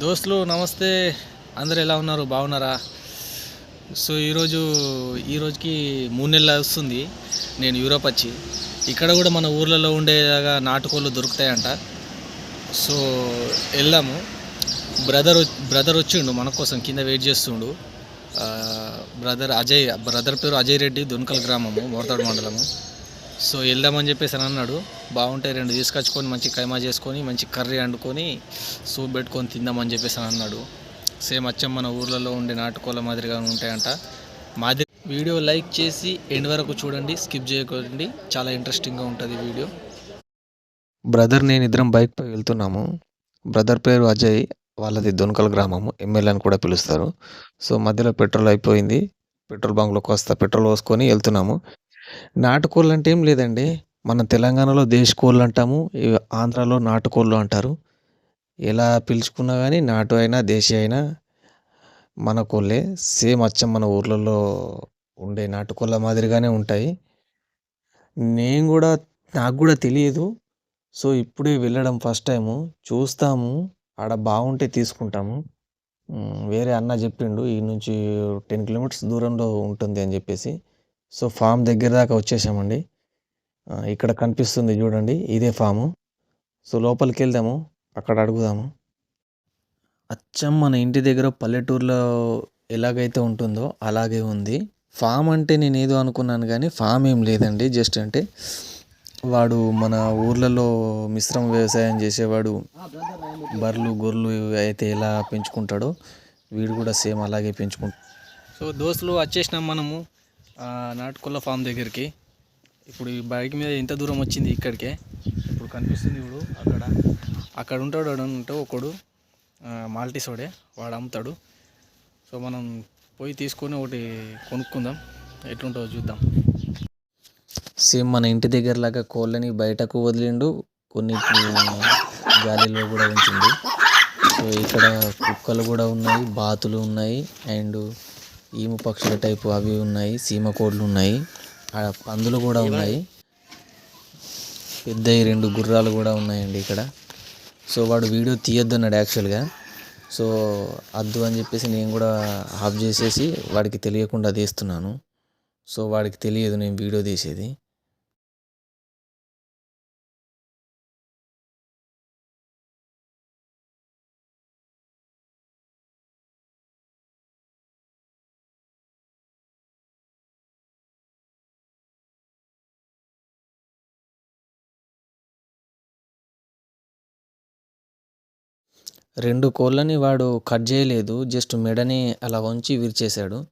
దోస్తులు నమస్తే. అందరు ఎలా ఉన్నారు? బాగున్నారా? సో ఈరోజు ఈ రోజుకి మూడు నెలలు వస్తుంది. నేను యూరోప్ వచ్చి. ఇక్కడ కూడా మన ఊర్లలో ఉండేలాగా నాటుకోళ్ళు దొరుకుతాయంట. సో వెళ్ళాము బ్రదర్ బ్రదర్ వచ్చిండు మన కోసం కింద వెయిట్ చేస్తుండు. బ్రదర్ అజయ్ బ్రదర్ పేరు అజయ్ రెడ్డి దున్కల్ గ్రామము మోర్తాడు మండలము. సో వెళ్దామని చెప్పేసి అని అన్నాడు. బాగుంటాయి రెండు తీసుకొచ్చుకొని మంచి కైమా చేసుకొని మంచి కర్రీ వండుకొని సూప్ పెట్టుకొని తిందామని చెప్పేసి అని అన్నాడు. సేమ్ అచ్చం మన ఊర్లలో ఉండే నాటుకోళ్ళ మాదిరిగా ఉంటాయంట. మాదిరి వీడియో లైక్ చేసి ఎండ్ వరకు చూడండి స్కిప్ చేయకండి. చాలా ఇంట్రెస్టింగ్గా ఉంటుంది వీడియో. బ్రదర్ నేను ఇద్దరం బైక్పై వెళ్తున్నాము. బ్రదర్ పేరు అజయ్ వాళ్ళది దొనకల్ గ్రామము ఎమ్మెల్యే అని కూడా పిలుస్తారు. సో మధ్యలో పెట్రోల్ అయిపోయింది. పెట్రోల్ బంక్లోకి వస్తా పెట్రోల్ పోసుకొని వెళ్తున్నాము. నాటుకోళ్ళు అంటే ఏం లేదండి. మన తెలంగాణలో దేశకోళ్ళు అంటాము ఇవి ఆంధ్రాలో నాటుకోళ్ళు అంటారు. ఎలా పిలుచుకున్నా కానీ నాటు అయినా దేశీ అయినా మన కోళ్ళే. సేమ్ అచ్చం మన ఊర్లలో ఉండే నాటుకోళ్ళ మాదిరిగానే ఉంటాయి. నేను కూడా నాకు కూడా తెలియదు. సో ఇప్పుడే వెళ్ళడం ఫస్ట్ టైము. చూస్తాము. ఆడ బాగుంటే తీసుకుంటాము. వేరే అన్న చెప్పిండు ఈ నుంచి టెన్ కిలోమీటర్స్ దూరంలో ఉంటుంది అని చెప్పేసి. సో ఫామ్ దగ్గర దాకా వచ్చేసామండి. ఇక్కడ కనిపిస్తుంది చూడండి ఇదే ఫాము. సో లోపలికి వెళ్దాము అక్కడ అడుగుదాము. అచ్చం మన ఇంటి దగ్గర పల్లెటూరులో ఎలాగైతే ఉంటుందో అలాగే ఉంది. ఫామ్ అంటే నేను ఏదో అనుకున్నాను కానీ ఫామ్ ఏం లేదండి జస్ట్ అంటే వాడు మన ఊర్లలో మిశ్రమ వ్యవసాయం చేసేవాడు. బర్రెలు గొర్రెలు ఇవి అయితే ఎలా పెంచుకుంటాడో వీడు కూడా సేమ్ అలాగే పెంచుకుంటాడు సో దోస్తులు వచ్చేసినాం మనము. నాటుకొల్ల ఫామ్ దగ్గరికి. ఇప్పుడు ఈ బైక్ మీద ఎంత దూరం వచ్చింది ఇక్కడికే? ఇప్పుడు కనిపిస్తుంది ఇప్పుడు అక్కడ. అక్కడ ఉంటాడు వాడు ఉంటే ఒకడు మాల్టీసోడే వాడు. అమ్ముతాడు. సో మనం పోయి తీసుకొని ఒకటి కొనుక్కుందాం. ఎట్లుంటుందో చూద్దాం. సేమ్ మన ఇంటి దగ్గర లాగా కోళ్ళని బయటకు వదిలిండు. కొన్ని గాలిలో కూడా ఉంచింది సో ఇక్కడ కుక్కలు కూడా ఉన్నాయి బాతులు ఉన్నాయి. అండ్ ఈము పక్షుల టైపు అవి ఉన్నాయి సీమ కోళ్ళు ఉన్నాయి. ఆ పందులు కూడా ఉన్నాయి. పెద్ద రెండు గుర్రాలు కూడా ఉన్నాయండి ఇక్కడ. సో వాడు వీడియో తీయొద్దన్నాడు యాక్చువల్గా. సో వద్దు అని చెప్పేసి నేను కూడా ఆఫ్ చేసేసి వాడికి తెలియకుండా తీస్తున్నాను. సో వాడికి తెలియదు నేను వీడియో తీసేది. రెండు కోళ్ళని వాడు కట్ చేయలేదు జస్ట్ మెడని అలా వంచి విరిచేశాడు.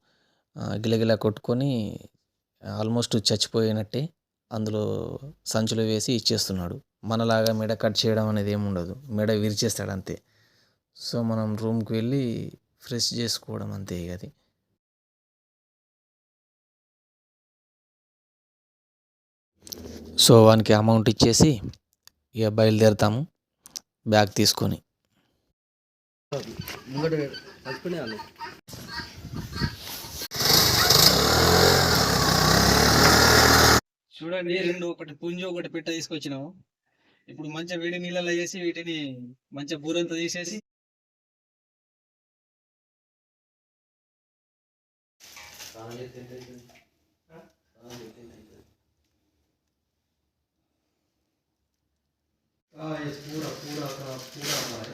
గిలగిలా కొట్టుకొని ఆల్మోస్ట్ చచ్చిపోయినట్టే అందులో సంచులు వేసి ఇచ్చేస్తున్నాడు. మనలాగా మెడ కట్ చేయడం అనేది ఏముండదు ఉండదు. మెడ విరిచేస్తాడు అంతే. సో మనం రూమ్కి వెళ్ళి ఫ్రెష్ చేసుకోవడం అంతే ఇక అది. సో వానికి అమౌంట్ ఇచ్చేసి ఇక బయలుదేరుతాము. బ్యాగ్ తీసుకొని. చూడండి రెండు ఒకటి పుంజు ఒకటి పిట్ట తీసుకొచ్చినాము ఇప్పుడు మంచిగా వేడి నీళ్ళలో వేసి వీటిని మంచిగా బూరంతా తీసేసి पूरा पूरा का पूरा हमारे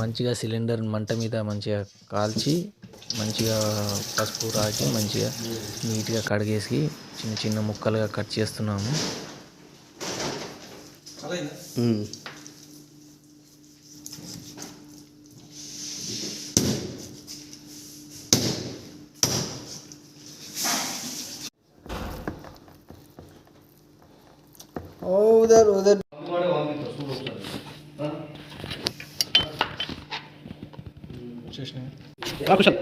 మంచిగా సిలిండర్ మంట మీద మంచిగా కాల్చి మంచిగా పసుపు రాసి మంచిగా నీట్గా కడిగేసి చిన్న చిన్న ముక్కలుగా కట్ చేస్తున్నాము उधर उधर కుశల్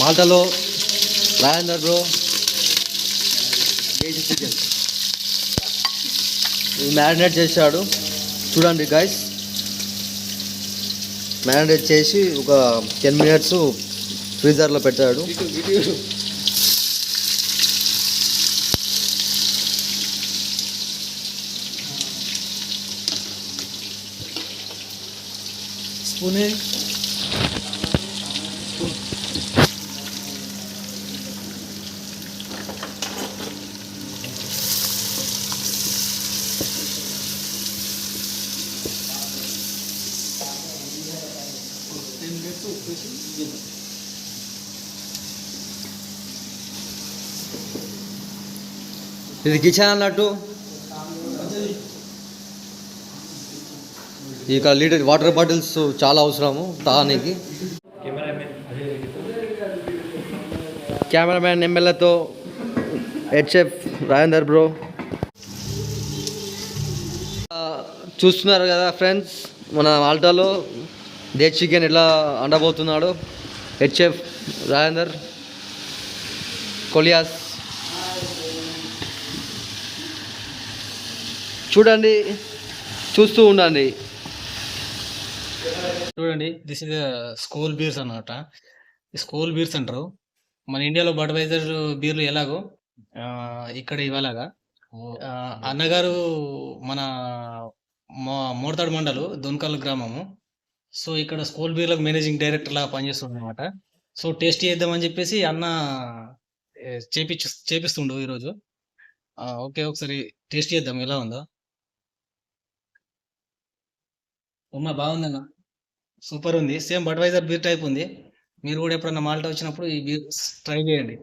మాల్టాలో బ్రో చికెన్ మ్యారినేట్ చేశాడు. చూడండి గైస్ మ్యారినేట్ చేసి ఒక టెన్ మినిట్స్ ఫ్రీజర్లో పెట్టాడు. స్పూన్ ఇది కిచెన్ అన్నట్టు ఇక లీటర్ వాటర్ బాటిల్స్ చాలా అవసరము తాగడానికి కెమెరామ్యాన్ ఎమ్మెల్యేతో హెడ్ షెఫ్ రాజేందర్ బ్రో. చూస్తున్నారు కదా ఫ్రెండ్స్ మన ఆల్టాలో డేట్ చికెన్ ఎట్లా అండబోతున్నాడు హెడ్ షెఫ్ రాజేందర్ కొలియాస్. చూడండి చూస్తూ ఉండండి. చూడండి దిస్ ఇస్ స్కూల్ బీర్స్ అన్నమాట. స్కూల్ బీర్స్ అంటారు. మన ఇండియాలో బడ్వైజర్ బీర్లు ఎలాగో ఇక్కడ ఇవ్వలాగా. అన్నగారు మన మోడతాడు మండలు దొన్కల్ గ్రామము. సో ఇక్కడ స్కూల్ బీర్లకు మేనేజింగ్ డైరెక్టర్ లాగా పనిచేస్తుంది అనమాట సో టేస్ట్ చేద్దామని చెప్పేసి అన్న చేపి చేపిస్తుండు ఈరోజు. ఓకే ఒకసారి టేస్ట్ చేద్దాం ఎలా ఉందో. ఉమ్మా బాగుందన్న. సూపర్ ఉంది. సేమ్ బడ్వైజర్ బీర్ టైప్ ఉంది. మీరు కూడా ఎప్పుడన్నా మాల్టా వచ్చినప్పుడు ఈ బీర్ ట్రై చేయండి.